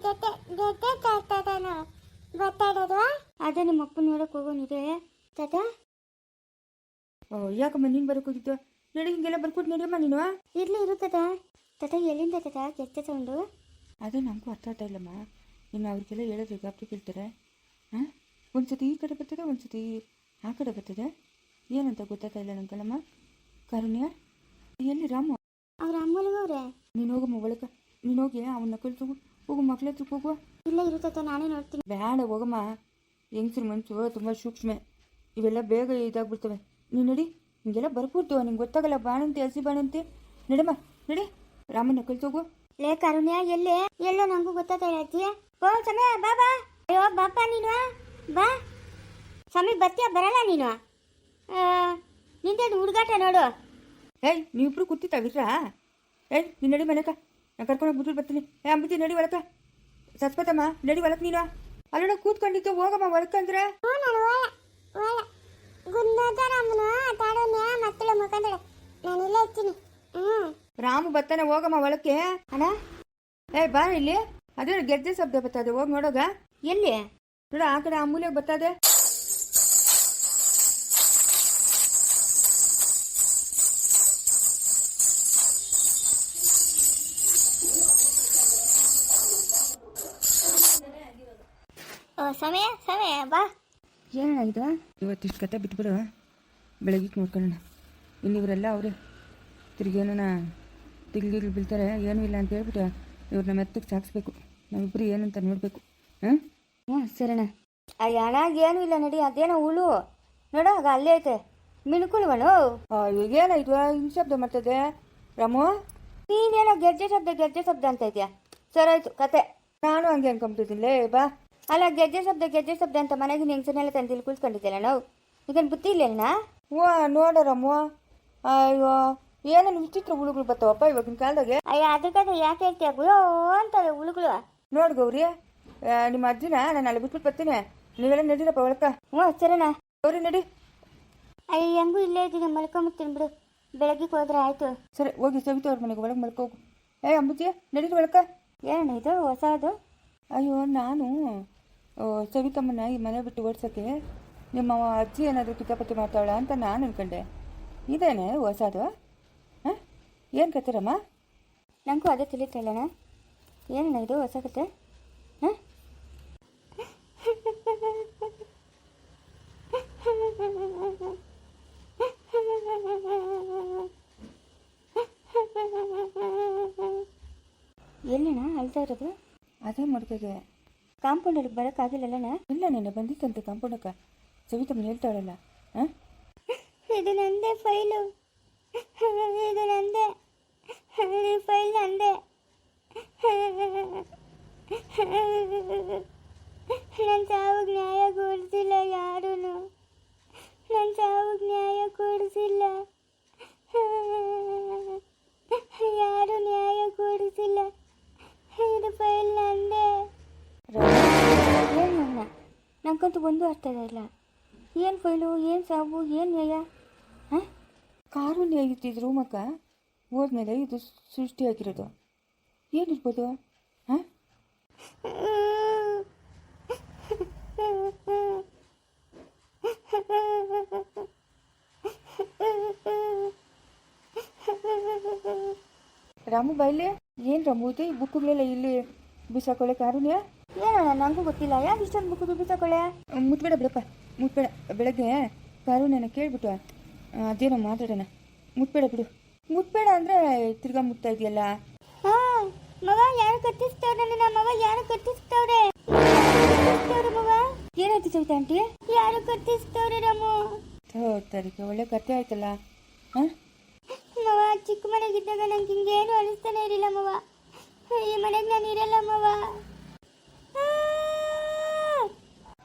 ಗೆದ್ದೆ ಜೊತೆ ಕಾಡ್ತಾಯಿದ್ದಾನೆ ಗೊತ್ತಾಡೋದು ಅದೇ ನಿಮ್ಮ ಅಪ್ಪನ ನೋಡಕ್ಕೆ ಹೋಗೋನಿದೆ ತಾತ ಓ ಯಾಕಮ್ಮ ನೀನು ಹೋಗಿದ್ದು ನಡಿ ಹಿಂಗೆಲ್ಲ ಬರ್ಕೊಟ್ಟು ನಡಿಯಮ್ಮ ನೀನು. ಇರ್ಲಿ ಇರು ತಾತ ಎಲ್ಲಿಂದ ತಾತ ಕೆತ್ತ ತಗೊಂಡು. ಅದೇ ನಮಗೂ ಅರ್ಥ ಆಗ್ತಾ ಇಲ್ಲಮ್ಮ. ಇನ್ನು ಅವ್ರಿಗೆಲ್ಲ ಹೇಳೋದು ಗಾಬರಿ ಕೇಳ್ತಾರೆ ಹಾಂ ಒಂದ್ಸತಿ ಈ ಕಡೆ ಬರ್ತದೆ ಒಂದ್ಸತಿ ಆ ಕಡೆ ಬರ್ತದೆ. ಏನಂತ ಗೊತ್ತಾಗ್ತಾ ಇಲ್ಲ ನಂಗಲ್ಲಮ್ಮ ಕರುಣ್ಯ ಎಲ್ಲಿ ರಾಮು? ಅವ್ರ ಅಮ್ಮಲ್ಗವ್ರೆ ನೀನು ಹೋಗಮ್ಮ ಒಳಗೆ. ನೀನು ಹೋಗಿ ಅವನ್ನ ಕಳ್ಸು ಹೋಗು ಮಕ್ಳ ಹತ್ರಕ್ಕೆ ಹೋಗುವ. ಇಲ್ಲ ಇರುತ್ತೆ ತಾತ ನಾನೇ ನೋಡ್ತೀನಿ. ಬೇಡ ಹೋಗಮ್ಮ. ಹೆಂಗಸ್ರ ಮನ್ಸು ತುಂಬ ಸೂಕ್ಷ್ಮ. ಇವೆಲ್ಲ ಬೇಗ ಇದಾಗ್ಬಿಡ್ತವೆ. ನೀನು ನಡಿ ಹಿಂಗೆಲ್ಲ ಬರ್ಬಿಡ್ತು ನಿಂಗೆ ಗೊತ್ತಾಗಲ್ಲ. ಬಾಣಂತೆ ಹಸಿ ಬಾಣಂತೆ. ನಡಮ್ಮ ನಡಿ. ರಾಮನ್ನ ಹೋಗು ಲೇ ಕರುಣ್ಯ ಎಲ್ಲೇ? ಎಲ್ಲೋ ನಂಗೂ ಗೊತ್ತಾಗ್ತಾ ಅಜ್ಜಿ. ಓ ಸಮಯ ಬಾ ಬಾ. ಅಯ್ಯೋ ಬಾಪ ನೀನು. ಬಾ. ಸಮಯ ಬರ್ತೀಯ? ಬರಲ್ಲ ನೀನು. ನಿಂದೇನು ಹುಡುಗಾಟ ನೋಡು. ಏಯ್ ನೀವಿಬ್ರು ಕೂತಿತ್ತಾವಿರ್ರಾ ಏಯ್ ನೀನು ನಡಿ ಮನೆಕ ನಾನು ಕರ್ಕೊಂಡು ಬಿಟ್ಟು ಬರ್ತೀನಿ. ಏ ಅಂಬುತಿ ನಡಿ ಒಳಕ ಸಸ್ಪತಮ್ಮ ನಡಿ ಒಳಕ್ ನೀನು. ಅಲ್ಲೋಣ ಕೂತ್ಕೊಂಡಿದ್ದು ಹೋಗಮ್ಮ ಒಳಕಂದ್ರೆ ಅಂದ್ರೆ. ರಾಮು ಬರ್ತಾನೆ ಹೋಗಮ್ಮ ಒಳಕ್ಕೆ. ಅಣ್ಣ. ಏ ಬಾ ಇಲ್ಲಿ. ಅದೇ ಗೆದ್ದೆ ಶಬ್ದ ಬರ್ತದೆ ಹೋಗಿ ನೋಡೋಗ. ಎಲ್ಲಿ? ನೋಡ ಆ ಕಡೆ ಅಮೂಲ್ಯ ಬರ್ತದೆ ಏನಣ್ಣ ಇದು ಇವತ್ತಿಷ್ಟು ಕತೆ ಬಿಟ್ಬಿಡು ಬೆಳಗ್ಗೆ ನೋಡ್ಕೊಳ್ಳೋಣ. ಇನ್ನಿವರೆಲ್ಲ ಅವರೇ ತಿರ್ಗಿ ಏನನ ತಿರ್ಗಿಗಳು ಬೀಳ್ತಾರೆ ಏನೂ ಇಲ್ಲ ಅಂತ ಹೇಳ್ಬಿಟ್ಟು ಇವ್ರನ್ನ ಮೆತ್ತಗೆ ಸಾಕ್ಸ್ಬೇಕು. ನಾವಿಬ್ಬರು ಏನಂತ ನೋಡಬೇಕು ಹಾಂ ಹ್ಞೂ ಅಣ್ಣ ಅಯ್ಯ ಅಣ್ಣ ಏನೂ ಇಲ್ಲ ನಡಿ ಅದೇನೋ ಹುಳು. ನೋಡೋ ಆಗ ಅಲ್ಲೇ ಐತೆ. ಮಿಣ್ಕುಳುವನು ಇವಾಗ ಏನಾಯ್ತು ಹಿಂಗ್ ಶಬ್ದ ಮಾಡ್ತದೆ ರಾಮು? ನೀನೇನೋ ಗೆಜ್ಜೆ ಶಬ್ದ ಗೆಜ್ಜೆ ಶಬ್ದ ಅಂತ ಇದೆಯಾ? ಸರಿ ಆಯ್ತು ಕತೆ. ನಾನು ಹಂಗೆ ಅನ್ಕೊಂಬಿಟ್ಟಿದ್ದೀನಿ ಲೇ ಬಾ. ಅಲ್ಲ ಗೆಜ್ಜೆ ಶಬ್ದ ಗೆಜ್ಜೆ ಶಬ್ದ ಅಂತ ಮನೆಗಿನ ಹೆಂಗಸನ್ನೆಲ್ಲ ತಂದು ಇಲ್ಲಿ ಕುಳ್ಕೊಂಡಿದ್ದೆಲ್ಲ ನಾವು. ಈಗ ಬುದ್ಧಿ ಇಲ್ಲ ಹ್ಞೂ ನೋಡ ರಾಮು. ಅಯ್ಯೋ ಏನೇನು ವಿಚಿತ್ರ ಹುಳುಗಳು ಬರ್ತಾವಪ್ಪ ಇವಾಗಿನ ಕಾಲದಾಗೆ? ಅಯ್ಯ ಅದಕ್ಕೆ ಯಾಕೆ ಹೇಳ್ತೀಯ ಗುಯೋ ಅಂತವೆ ಹುಳುಗಳು? ನೋಡು ಗೌರಿ ನಿಮ್ಮ ಅಜ್ಜಿನ ನಾನು ಅಲ್ಲಿ ಬಿಟ್ಬಿಟ್ಟು ಬರ್ತೀನಿ. ನೀವೆಲ್ಲ ನಡೀರಪ್ಪ ಒಳಕ. ಹ್ಞೂ ಸರಣ ಗೌರಿ ನಡಿ. ಅಯ್ಯ ಹೆಂಗೂ ಇಲ್ಲೇ ಇದ್ದೀನಿ ಮಲ್ಕೊಂಬಿಡ್ತೀನಿ ಬಿಡು. ಬೆಳಗ್ಗೆ ಹೋದ್ರೆ ಆಯ್ತು. ಸರಿ ಹೋಗಿ ಸವಿತಾ ಅವ್ರ ಮನೆಗೆ ಒಳಗೆ ಮಲ್ಕೋಗು ಏ ಅಂಬುಜಿ ನಡೀರಿ ಒಳಕ. ಏನಣ್ಣ ಇದು ಹೊಸದು? ಅಯ್ಯೋ ನಾನು ಸವಿತಮ್ಮನ ಈ ಮನೆ ಬಿಟ್ಟು ಓಡಿಸೋಕ್ಕೆ ನಿಮ್ಮ ಅಜ್ಜಿ ಏನಾದರೂ ಕಿತಾಪತಿ ಮಾಡ್ತಾವಳ ಅಂತ ನಾನು ಅನ್ಕೊಂಡೆ. ಇದೇನೆ ಹೊಸದು? ಹಾಂ? ಏನು ಕತ್ತೀರಮ್ಮ ನನಗೂ ಅದೇ ತಿಳಿತಲ್ಲಣ್ಣ ಏನಣ್ಣ ಇದು ಹೊಸ ಕತೆ. ಹಾಂ? ಎಲ್ಲಣ್ಣ ಅಳ್ತಾ ಇರೋದು? ಅದೇ ಮಡ್ಕೆಗೆ ಕಾಂಪೌಂಡಲ್ಲಿ ಬರೋಕ್ಕಾಗಿಲ್ಲಲ್ಲಣ್ಣ ಇಲ್ಲ ನನ್ನ ಬಂದಿತ್ತಂತೆ ಕಾಂಪೌಂಡಕ್ಕ. ಸವಿತಮ್ ಹೇಳ್ತಾಳಲ್ಲ ಹಾಂ ಇದು ನಂದೇ ಫೈಲು. ಇದು ನಂದೇ. ಈ ಫೈಲ್ ನಂದೇ. ನನ್ನ ಸಾವಿಗೆ ನ್ಯಾಯ ಕೊಡಿಸಿಲ್ಲ ಯಾರೂ ನನ್ನ ಸಾವಿಗೆ ನ್ಯಾಯ ಕೊಡಿಸಿಲ್ಲ ನಂಗಂತೂ ಒಂದು ಅರ್ಥ ಇಲ್ಲ. ಏನು ಫೈಲು, ಏನು ಸಾವು, ಏನು ನ್ಯಾಯ? ಹಾಂ? ಕಾರು ಇದ್ದಿದ್ದು ಮಕ್ಕ ಹೋದ್ಮೇಲೆ ಇದು ಸೃಷ್ಟಿಯಾಗಿರೋದು. ಏನಿರ್ಬೋದು? ಹಾಂ? ರಾಮು ಬೈಲೆ ಏನು ರಾಮು, ಇದೆ ಬುಕ್ಕುಗಳೆಲ್ಲ ಇಲ್ಲಿ ಬಿಸಾಕೊಳ್ಳೆ ಕಾರುಣ್ಯ? ಏನಣ್ಣ ನನಗೂ ಗೊತ್ತಿಲ್ಲ. ಯಾಕೆ ಇಷ್ಟೊಂದು ಬುಕ್ ತಗೊಳ್ಳೆ? ಮುಟ್ಬೇಡ ಬಿಡಪ್ಪ ಮುಟ್ಬೇಡ ಬೆಳಗ್ಗೆ ಕಾರು ಕೇಳ್ಬಿಟ್ಟು. ಆ, ಅದೇನೋ ಮಾತಾಡೋಣ. ಮುಟ್ಬೇಡ ಬಿಡು. ಮುಟ್ಬೇಡ ಅಂದರೆ ತಿರ್ಗಾ ಮುಟ್ತಾ ಇದೆಯಲ್ಲ? ಹಾಂ ಮಗ ಯಾರು ಕತ್ತಿಸ್ತವ್ರೆ ನನ್ನ? ಮಗ ಯಾರು ಕತ್ತಿಸ್ತವ್ರೆ ಕತ್ತಿಸ್ತವ್ರೆ ಮಗ? ಏನಾಯ್ತು ಸವಿತಾ ಆಂಟಿ? ಯಾರು ಕತ್ತಿಸ್ತವ್ರೆ ರಾಮು? ತಾರೀಕು ಒಳ್ಳೆ ಕತೆ ಆಯ್ತಲ್ಲ. ಹಾಂ ಮವ ಚಿಕ್ಕ ಮನೆಗಿದ್ದಾಗ ನಂಗೆ ಹಿಂಗೇನು ಅನಿಸ್ತಾನೆ ಇರಲಿಲ್ಲ ಮವ ಈ ಮನೆಗೆ ನಾನು ಇರಲ್ಲ ಮವ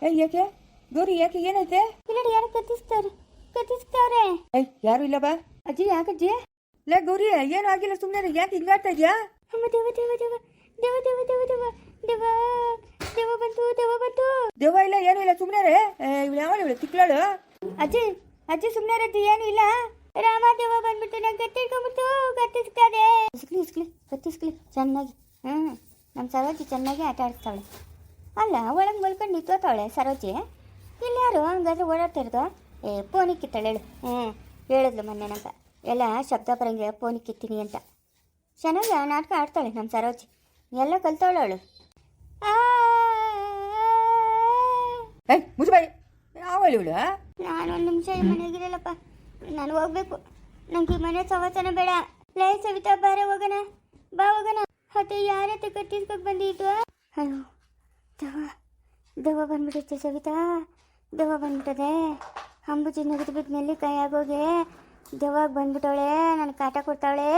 ಏಯ್ ಯಾಕೆ? ಗೌರಿ ಯಾಕೆ? ಏನೈತೆ? ಇಲ್ಲಿ ಯಾರು ಕತ್ತಿಸ್ತಾರೆ ಕತ್ತಿಸ್ತಾರೆ ಏ ಯಾರು ಇಲ್ಲ ಬಾ. ಅಜ್ಜಿ ಯಾಕಜ್ಜಿ? ಲೇ ಗೌರಿ ಏನು ಆಗಿಲ್ಲ ಸುಮ್ಮನೆ ಯಾಕೆ ಹಿಂಗಾಡ್ತಾ ಇದೆಯಾ? ಅಮ್ಮ ದೇವ ದೇವ ದೇವ ದೇವ ದೇವ ದೇವ ದೇವ ದೇವ ದೇವ ಬಂತು ದೇವ ಬಂತು. ದೇವ ಇಲ್ಲ ಏನು ಇಲ್ಲ ಸುಮ್ಮನೆ ರೇ ಇವಳು ಯಾವಳು ಇವಳು? ತಿಕ್ಲಾಳು ಅಜ್ಜಿ ಅಜ್ಜಿ ಸುಮ್ಮನೆ ರಜ್ಜಿ ಏನು ಇಲ್ಲ. ರಾಮ ದೇವ ಬಂದ್ಬಿಟ್ಟು ನಂಗೆ ಕತ್ತಿಟ್ಕೊಂಡ್ಬಿಟ್ಟು ಕತ್ತಿಸ್ತಾರೆ ಇಸ್ಕ್ಲಿ ಇಸ್ಕ್ಲಿ ಕತ್ತಿಸ್ಕ್ಲಿ. ಚೆನ್ನಾಗಿ. ಹ್ಞೂ ನಮ್ಮ ಸರೋಜಿ ಚೆನ್ನಾಗಿ ಆಟ ಆಡಿಸ್ತಾಳೆ. ಅಲ್ಲ ಒಳಗೆ ಮಲ್ಕೊಂಡು ನಿಂತೋತಾವಳೆ ಸರೋಜಿ. ಇಲ್ಲಿ ಯಾರು? ಹಂಗಾದ್ರೆ ಓಡಾಡ್ತಿರೋದು ಏ ಪೋನಿ ಕಿತ್ತಾಳೆ ಹೇಳು. ಹ್ಞೂ ಹೇಳಿದ್ಲು ಮೊನ್ನೆ ನಂಗೆ ಎಲ್ಲ ಶಬ್ದ ಬರಂಗೆ ಫೋನಿಗೆ ಕಿತ್ತೀನಿ ಅಂತ. ಚೆನ್ನಾಗಿ ನಾಟಕ ಆಡ್ತಾಳೆ ನಮ್ಮ ಸರೋಜಿ. ಎಲ್ಲ ಕಲ್ತವಳು ಅವಳು. ಏಯ್ ಮುಚ್ಚಬಾಯಿ ಯಾವಳು ಇವಳು? ನಾನು ಒಂದು ನಿಮಿಷ ಈ ಮನೆಗಿರಲ್ಲಪ್ಪ ನಾನು ಹೋಗ್ಬೇಕು. ನಂಗೆ ಈ ಮನೆ ಸವಾಸನ ಬೇಡ. ಲೈ ಸವಿತಾ ಬಾರೆ ಹೋಗೋಣ. ಬಾ ಹೋಗೋಣ. ಮತ್ತೆ ಯಾರತ್ತೆ ಕಟ್ಟಿಸ್ಕೊಂಡು ಬಂದಿದ್ದು? ಹಲೋ ದವ ದವ ಬಂದ್ಬಿಡುತ್ತೆ ಸವಿತಾ. ದವ ಬಂದ್ಬಿಟ್ಟದೆ. ಅಂಬುಜಿ ನಗದು ಬಿಟ್ಟು ಕೈ ಆಗೋಗೆ ದವಾಗ ಬಂದ್ಬಿಟ್ಟವಳೆ ನನ್ನ ಕಾಟ ಕೊಡ್ತಾವಳೆ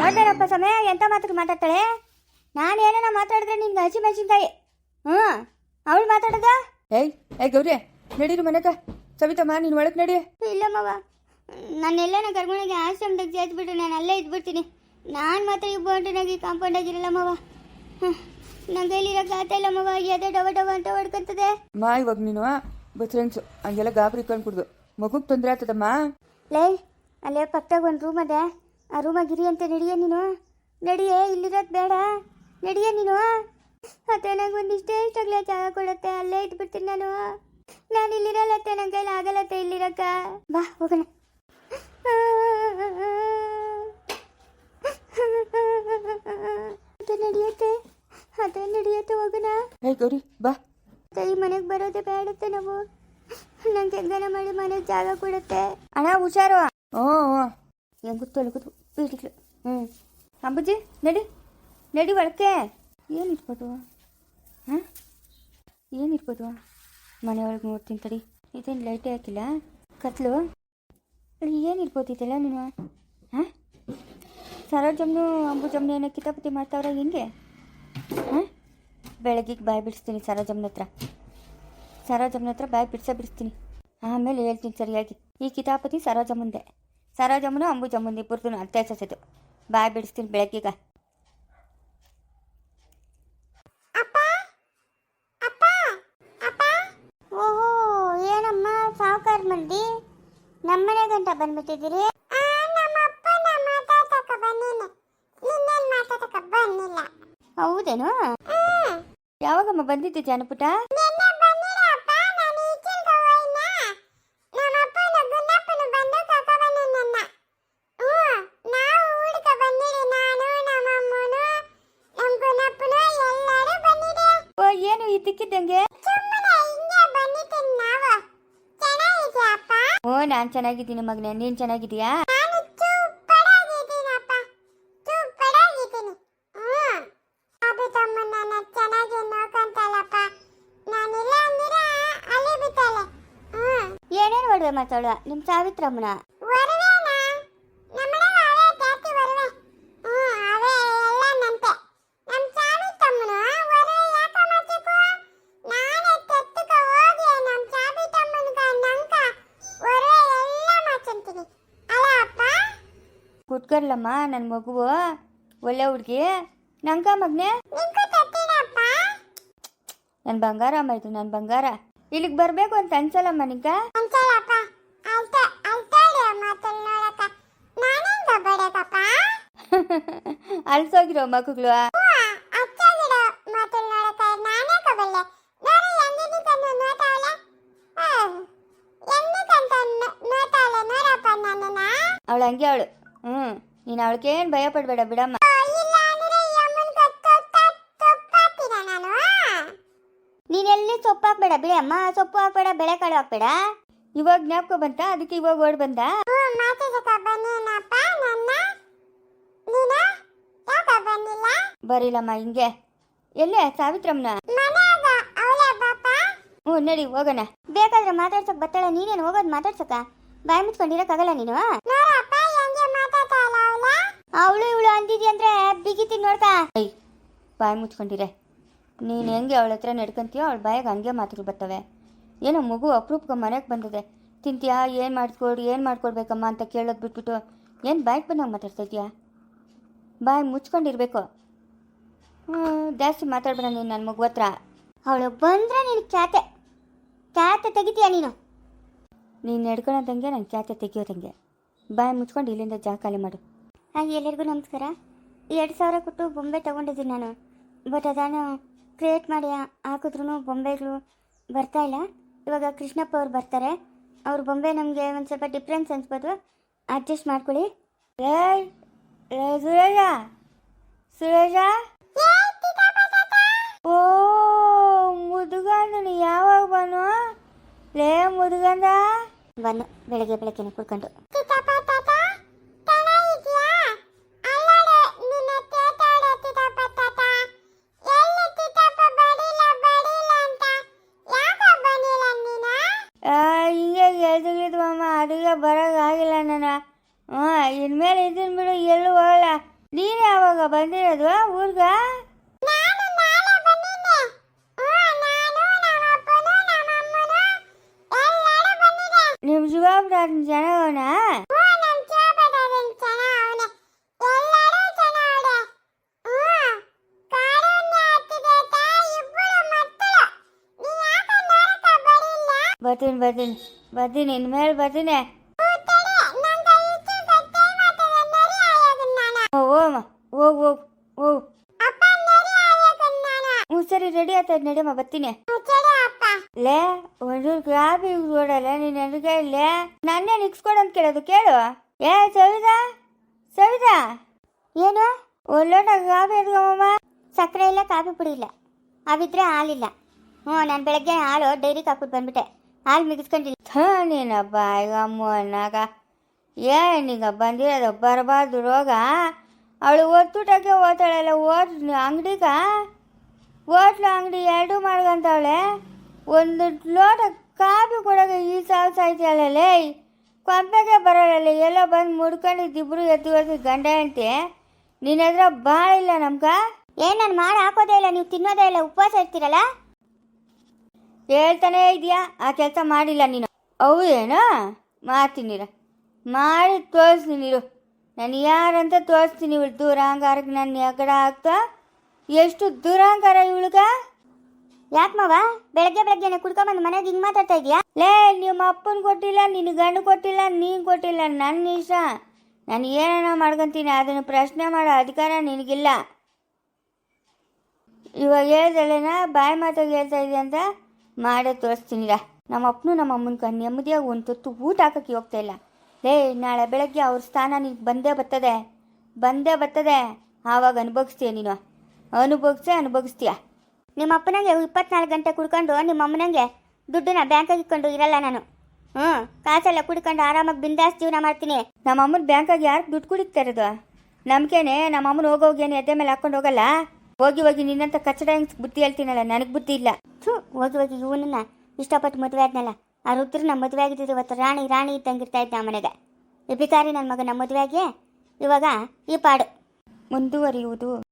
ನೋಡ್ದೇನಪ್ಪ ಸಮಯ ಎಂಥ ಮಾತು ಮಾತಾಡ್ತಾಳೆ? ನಾನು ಏನೇನೋ ಮಾತಾಡಿದ್ರೆ ನಿನ್ಗೆ ಹಸಿ ಮೆಣಸಿನ್ಕಾಯಿ. ಹ್ಞೂ ಅವಳು ಮಾತಾಡದ? ಏಯ್ ಏಯ್ ಗೌರಿ ನಡೀರಿ ಮನೆಗ. ಸವಿತಮ್ಮ ನೀನು ಒಳಗೆ ನಡಿ. ಇಲ್ಲ ಮವ ನನ್ನೆಲ್ಲನ ಕರ್ಕೊಂಡೋಗಿ ಆಶ್ರಮದಾಗ ಸೇರಿಸ್ಬಿಟ್ಟು ನಾನು ಅಲ್ಲೇ ಇದ್ಬಿಡ್ತೀನಿ. ನಾನು ಮಾತ್ರ ಈ ಬೋಂಟನಾಗಿ ಕಾಂಪೌಂಡ್ ಆಗಿರಲ್ಲ ಮಾವ. ಕೈಲಿರೋಕೆ ಆಗ್ತಾ ಇಲ್ಲ ಮವ ಎದೆ ಡವ ಡವ ಅಂತ ಹೊಡ್ಕೊಂತದೆ. ಮಾ ಇವಾಗ ನೀನು ಬಸ್ ಫ್ರೆಂಡ್ಸು ಹಂಗೆಲ್ಲ ಗಾಬರಿ ಕಂಡ್ಕೊಡ್ದು ಮಗುಗೆ ತೊಂದರೆ ಆಗ್ತದಮ್ಮ? ಲೇ ಅಲ್ಲೇ ಪಕ್ಕದಾಗ ಒಂದು ರೂಮ್ ಅದೇ. ಆ ರೂಮಾಗ ಇರಿ ಅಂತ ನಡಿಯ ನೀನು? ನಡಿಯೇ ಇಲ್ಲಿರೋದು ಬೇಡ. ನಡಿಯ ನೀನು? ಅತ್ತೆ ನಂಗೆ ಒಂದು ಇಷ್ಟೇ ಇಷ್ಟಾಗಲೇ ಜಾಗ ಕೊಡುತ್ತೆ ಅಲ್ಲೇ ಇಟ್ಬಿಡ್ತೀನಿ ನಾನು. ನಾನು ಇಲ್ಲಿರಲ್ಲತ್ತೆ ನನ್ನ ಕೈಲಿ ಆಗಲ್ಲತ್ತೆ ಇಲ್ಲಿರಕ್ಕ. ಬಾ ಹೋಗೋಣ ಅತ್ತೆ ನಡೆಯುತ್ತೆ ಅತ್ತೆ ನಡೆಯುತ್ತೆ ಹೋಗೋಣ ಗೌರಿ ಬಾ. ಈ ಮನೆಗೆ ಬರೋದೇ ಬೇಡತ್ತೆ ನಾವು. ನಂಗೆ ಹೆಂಗನ ಮಾಡಿ ಮನೆಗೆ ಜಾಗ ಕೊಡುತ್ತೆ. ಅಣ್ಣ ಹುಷಾರು. ಹ್ಞೂ ಹೆಂಗ್ ತೊಳಗುದು ಬೀಡಿಗ್ಲು ಹ್ಞೂ ಅಂಬುಜಿ ನಡಿ. ನಡಿ ಒಳಕ್ಕೆ. ಏನಿರ್ಬೋದು ಹಾಂ? ಏನಿರ್ಬೋದು ಮನೆಯೊಳಗೆ ನೋಡ್ತೀನಿ ತಡಿ. ಇದೇನು ಲೈಟೇ ಹಾಕಿಲ್ಲ? ಕತ್ಲು. ಏನಿರ್ಬೋದು ಇದೆಲ್ಲ ನೀನು? ಹಾಂ? ಸರೋಜಮ್ನು ಅಂಬುಜಮ್ನು ಏನೋ ಕಿತಾಪತಿ ಮಾಡ್ತಾವ್ರ ಹೆಂಗೆ? ಹಾಂ? ಬೆಳಗ್ಗಿಗೆ ಬಾಯಿ ಬಿಡಿಸ್ತೀನಿ ಸರೋಜಮ್ಮನ ಹತ್ರ. ಸರೋಜಮ್ಮನ ಹತ್ರ ಬಾಯಿ ಬಿಡಿಸ ಬಿಡಿಸ್ತೀನಿ. ಆಮೇಲೆ ಹೇಳ್ತೀನಿ ಸರಿಯಾಗಿ. ಈ ಕಿತಾಪತಿ ಸರೋಜಮ್ಮಂದೆ ಸರೋಜಮ್ಮನು ಅಂಬುಜಮ್ಮಂದು ಇಬ್ಬರದು ಅರ್ಥ ಸಸದು. ಬಾಯಿ ಬಿಡಿಸ್ತೀನಿ ಬೆಳಗ್ಗೀಗ. ಓಹೋ ಏನಮ್ಮ ಸಾವುಕಾರ ಮಂದಿ? ನಮ್ಮನೆ ಗಂಟ ಬಂದ್ಬಿಟ್ಟಿದ್ದೀರಿ? ಹೌದೇನು? ಯಾವಾಗಮ್ಮ ಬಂದಿದ್ದೆ ಜಾನಪುಟ ಏನು ಇದಕ್ಕಿದ್ದಂಗೆ ಓ ನಾನ್ ಚೆನ್ನಾಗಿದ್ದೀನಿ ಮಗನೇ ನೀನ್ ಚೆನ್ನಾಗಿದೀಯಾ ಮಾತಾಡುವ. ನಿಮ್ ಸಾವಿತ್ರಮ್ಮನ? ಕುತ್ಕರ್ಲಮ್ಮ ನನ್ನ ಮಗುವು ಒಳ್ಳೆ ಹುಡುಗಿ. ನಂಗ ಮಗ್ನೆ? ನನ್ನ ಬಂಗಾರ ಅಮ್ಮ ಇದು ನನ್ನ ಬಂಗಾರ. ಇಲ್ಲಿಗೆ ಬರಬೇಕು ಅಂತ ಅನ್ಸಲ್ಲಮ್ಮ ನಿಂಗ? ಅಳ್ಸೋಗಿರೋ ಮಕ್ಕಳು ಅವಳು ಹಂಗೆ ಅವಳು. ಹ್ಞೂ ನೀನು ಅವಳಿಗೇನು ಭಯ ಪಡಬೇಡ ಬಿಡಮ್ಮ. ನೀನೆಲ್ಲಿ ಸೊಪ್ಪು ಹಾಕ್ಬೇಡ ಬಿಡಿ ಅಮ್ಮ ಸೊಪ್ಪು ಹಾಕ್ಬೇಡ ಬೆಳೆ ಕಾಳು ಹಾಕ್ಬೇಡ. ಇವಾಗ ಜ್ಞಾಪಕ ಬಂತ? ಅದಕ್ಕೆ ಇವಾಗ ಓಡ್ ಬಂದ? ಬರಿಲ್ಲಮ್ಮ ಹಿಂಗೆ. ಎಲ್ಲೇ ಸಾವಿತ್ರಮ್ಮನ? ಹ್ಞೂ ನಡಿ ಹೋಗೋಣ. ಬೇಕಾದ್ರೆ ಮಾತಾಡ್ಸಕ್ ಬರ್ತಾಳೆ ನೀನೇನು ಹೋಗೋದು ಮಾತಾಡ್ಸಕ್ಕ ಬಾಯಿ ಮುಚ್ಕೊಂಡಿರಕ್ಕಾಗಲ್ಲ ನೀನು? ಅವಳು? ಇವಳು ಅಂದಿದ್ಯ ಅಂದ್ರೆ ಬಿಗಿತೀನಿ ನೋಡ್ತಾ? ಬಾಯಿ ಮುಚ್ಕೊಂಡಿರೆ. ನೀನು ಹೆಂಗೆ ಅವಳ ಹತ್ರ ನಡ್ಕೊಂತೀಯೋ ಅವಳ ಬಾಯಿಗೆ ಹಂಗೆ ಮಾತುಗಳು ಬರ್ತವೆ. ಏನೋ ಮಗು ಅಪರೂಪಕ್ಕೆ ಮನೆಗೆ ಬಂದಿದೆ. ತಿಂತೀಯಾ ಏನು ಮಾಡಿಸ್ಕೊಡು ಏನು ಮಾಡ್ಕೊಡ್ಬೇಕಮ್ಮ ಅಂತ ಕೇಳೋದು ಬಿಟ್ಬಿಟ್ಟು ಏನು ಬಾಯಿಗೆ ಬಂದಾಗ ಮಾತಾಡ್ತಾ ಇದೀಯಾ ಬಾಯಿ ಮುಚ್ಕೊಂಡಿರ್ಬೇಕು. ಜಾಸ್ತಿ ಮಾತಾಡ್ಬೇಡ ನೀನು ನನ್ನ ಮಗು ಹತ್ರ. ಅವಳು ಬಂದರೆ ನೀನು ಖ್ಯಾತೆ. ಖ್ಯಾತೆ ತೆಗಿತೀಯ ನೀನು? ನೀನು ನಡ್ಕೊಳೋದಂಗೆ ನನ್ನ ಖ್ಯಾತೆ ತೆಗಿಯೋದಂಗೆ. ಬಾಯಿ ಮುಚ್ಕೊಂಡು ಇಲ್ಲಿಂದ ಜಾ, ಖಾಲಿ ಮಾಡು. ಹಾಗೆ ಎಲ್ಲರಿಗೂ ನಮಸ್ಕಾರ. ಎರಡು ಸಾವಿರ ಕೊಟ್ಟು ಬೊಂಬೆ ತೊಗೊಂಡಿದ್ದೀನಿ ನಾನು. ಬಟ್ ಅದನ್ನು ಕ್ರಿಯೇಟ್ ಮಾಡಿ ಹಾಕಿದ್ರು ಬೊಂಬೆಗಳು ಬರ್ತಾ ಇಲ್ಲ. ಇವಾಗ ಕೃಷ್ಣಪ್ಪ ಅವ್ರು ಬರ್ತಾರೆ. ಅವ್ರ ಬೊಂಬೆ ನಮಗೆ ಒಂದು ಸ್ವಲ್ಪ ಡಿಫ್ರೆನ್ಸ್ ಅನ್ಸ್ಬೋದು. ಅಡ್ಜಸ್ಟ್ ಮಾಡ್ಕೊಳ್ಳಿ. ಲೇ ಸುರೇಶ. ಸುರೇಶ? ಓ ಮುದುಗಂದನು ಯಾವಾಗ ಬನು ಲೇ ಮುದುಗಂದ. ಬನ್ನು ಬೆಳಗ್ಗೆ ಬೆಳಗ್ಗೆನೆ ಕುಡ್ಕೊಂಡು ಆ, ಹಿಂಗೆ ಗೆಲ್ದಿದ್ದು ಅಮ್ಮ ಅದಕ್ಕೆ ಬರೋಕ್ಕಾಗಿಲ್ಲ ನಾನು ಹ್ಞೂ ಇನ್ಮೇಲೆ ಇದನ್ ಬಿಡು ಎಲ್ಲೂ ಹೋಗಲ್ಲ ನೀನು ಯಾವಾಗ ಬಂದಿರೋದು ಊರ್ಗ ನಿಮ್ಮ ಶಿವಪುರ ಜನಗವನ ಬರ್ತೀನಿ ಬರ್ತೀನಿ ಬರ್ತೀನಿ ಇನ್ಮೇಲೆ ಬರ್ತೀನಿ ಹೋಗು ಓ ಹೋಗು ಹ್ಞೂ, ಸರಿ ರೆಡಿ ಆಯ್ತಾ, ನಡಿಯಮ್ಮ, ಬರ್ತೀನಿ. ಲೇ ಒಂದು ಕಾಫಿ ನೋಡಲ್ಲ ನೀನು ಎದುರಿಗೆ ಇಲ್ಲೇ ನನ್ನೇ ನಿಕ್ಸ್ಕೊಡು ಅಂತ ಕೇಳೋದು, ಕೇಳು. ಏ ಸವಿದಾ ಸವಿದಾ ಏನು? ಒಳ್ಳೊಳ್ಳೆ ಗ್ರಾಬಿ ಕಾಫಿ ಎತ್ಕೊಂಬಮ್ಮ ಸಕ್ಕರೆ ಇಲ್ಲ, ಕಾಫಿ ಪುಡಿ ಇಲ್ಲ. ಅವಿದ್ರೆ ಹಾಲಿಲ್ಲ. ಹ್ಞೂ, ನಾನು ಬೆಳಗ್ಗೆ ಹಾಲು, ಡೈರಿ ಹಾಕ್ಬಿಟ್ಟು ಬಂದ್ಬಿಟ್ಟೆ. ಹಾಲು ಮಿಗಿಸ್ಕೊಂಡಿಲ್ಲ. ಥ ನೀನಪ್ಪ ಈಗ ಅಮ್ಮನಾಗ ಏನೀಗ ಬಂದಿರೋದು ಬರಬಾರ್ದು ರೋಗ. ಅವಳು ಒತ್ತುಟಕ್ಕೆ ಓದ್ತಾಳಲ್ಲ ಓದ್ ಅಂಗಡಿಗ? ಓಟ್ಲು ಅಂಗಡಿ ಎರಡು ಮಾಡ್ಕೊಂತವಳೆ. ಒಂದು ಲೋಟ ಕಾಫಿ ಕೊಡೋಕೆ ಈ ಸಾವು ಸಾಯ್ತಾಳಲ್ಲೇ ಕೊಂಪೆಗೆ ಬರೋಲ್ಲ ಎಲ್ಲೋ ಬಂದು ಮುಡ್ಕೊಂಡಿದ್ದಿಬ್ರು ಎದ್ದು ಗಂಡ ಅಂತೆ ನಿನ್ನ ಹತ್ರ ಭಾಳ ಇಲ್ಲ ನಮ್ಗ? ಏನು ನಾನು ಮಾಡಿ ಹಾಕೋದೇ ಇಲ್ಲ ನೀವು ತಿನ್ನೋದೇ ಇಲ್ಲ ಉಪವಾಸ ಇರ್ತೀರಲ್ಲ? ಹೇಳ್ತಾನೆ ಇದೆಯಾ ಆ ಕೆಲಸ ಮಾಡಿಲ್ಲ ನೀನು. ಅವು ಏನೋ? ಮಾಡ್ತೀನಿರ ಮಾಡಿ ತೋರಿಸ್ತೀನಿರು ನಾನು ಯಾರಂತ ತೋರಿಸ್ತೀನಿ ಇವಳು ದೂರಾಂಗಾರಕ್ಕೆ ನನ್ನ ಎಗಡ ಆಗ್ತಾ? ಎಷ್ಟು ದೂರಾಂಗಾರ ಇವಳಿಗ? ಯಾಕೆ ಮಾವ? ಬೆಳಗ್ಗೆ ಬೆಳಗ್ಗೆನೆ ಕುಡ್ಕೊಂಬಂದು ಮನೆಗೆ ಹಿಂಗೆ ಮಾತಾಡ್ತಾ ಇದೀಯಾ? ಲೇ, ನಿಮ್ಮ ಅಪ್ಪನ ಕೊಟ್ಟಿಲ್ಲ, ನಿನ್ನ ಗಂಡು ಕೊಟ್ಟಿಲ್ಲ, ನೀನು ಕೊಟ್ಟಿಲ್ಲ, ನನ್ನ ಇಷ್ಟ ನಾನು ಏನೋ ಮಾಡ್ಕೊತೀನಿ, ಅದನ್ನು ಪ್ರಶ್ನೆ ಮಾಡೋ ಅಧಿಕಾರ ನಿನಗಿಲ್ಲ. ಇವಾಗ ಹೇಳ್ದಲ್ಲೇನ? ಬಾಯಿ ಮಾತಾಗಿ ಹೇಳ್ತಾ ಇದೆಯಾ ಅಂತ? ಮಾಡೇ ತೋರಿಸ್ತೀನಿ ನಮ್ಮ ಅಪ್ಪನು ನಮ್ಮ ಅಮ್ಮನ ನೆಮ್ಮದಿಯಾಗಿ ಒಂದು ತುತ್ತು ಊಟ ಹಾಕಕ್ಕೆ ಹೋಗ್ತಾ ಇಲ್ಲ. ಲೇ, ನಾಳೆ ಬೆಳಗ್ಗೆ ಅವ್ರ ಸ್ಥಾನ ನೀನು ಬಂದೇ ಬರ್ತದೆ. ಬಂದೇ ಬರ್ತದೆ. ಆವಾಗ ಅನುಭವಿಸ್ತೀಯ ನೀನು? ಅನುಭವಿಸೇ ಅನುಭವಿಸ್ತೀಯ. ನಿಮ್ಮ ಅಪ್ಪನಂಗೆ ಇಪ್ಪತ್ನಾಲ್ಕು ಗಂಟೆ ಕುಡ್ಕೊಂಡು ನಿಮ್ಮ ಅಮ್ಮನಂಗೆ ದುಡ್ಡನ್ನ ಬ್ಯಾಂಕಾಗಿ ಇಟ್ಕೊಂಡು ಇರಲ್ಲ ನಾನು. ಹ್ಞೂ ಕಾಸೆಲ್ಲ ಕುಡ್ಕೊಂಡು ಆರಾಮಾಗಿ ಬಿಂದಾಸ್ ಜೀವನ ಮಾಡ್ತೀನಿ. ನಮ್ಮ ಅಮ್ಮನ ಬ್ಯಾಂಕಾಗಿ ಯಾರು ದುಡ್ಡು ಕುಡಿತಾ ಇರೋದು? ನಮ್ಗೇನೆ ನಮ್ಮ ಅಮ್ಮನ ಹೋಗೋಗೇನು ಎದೆ ಮೇಲೆ ಹಾಕೊಂಡು ಹೋಗಲ್ಲ? ಹೋಗಿ ಹೋಗಿ ನಿನ್ನಂತ ಕಚ್ಚಡ ಹೆಂಗ್ ಬುದ್ಧಿ ಹೇಳ್ತೀನಲ್ಲ, ನನಗೆ ಬುದ್ಧಿ ಇಲ್ಲ. ಥೂ, ಹೋಗಿ ಹೋಗಿ ಇವನನ್ನ ಇಷ್ಟಪಟ್ಟು ಮದುವೆ ಆದ್ನಲ್ಲ. ಆ ರುದ್ರ ನಮ್ಮ ಮದುವೆ ಆಗಿದ್ದು ಇವತ್ತು ರಾಣಿ ರಾಣಿ ಇದ್ದಂಗಿರ್ತಾ ಇದ್ದ ಮನೆಗೆ. ಈ ನನ್ನ ಮಗ ನಮ್ಮ ಮದುವೆ ಆಗಿ ಇವಾಗ ಈ ಪಾಡು ಮುಂದುವರಿಯುವುದು.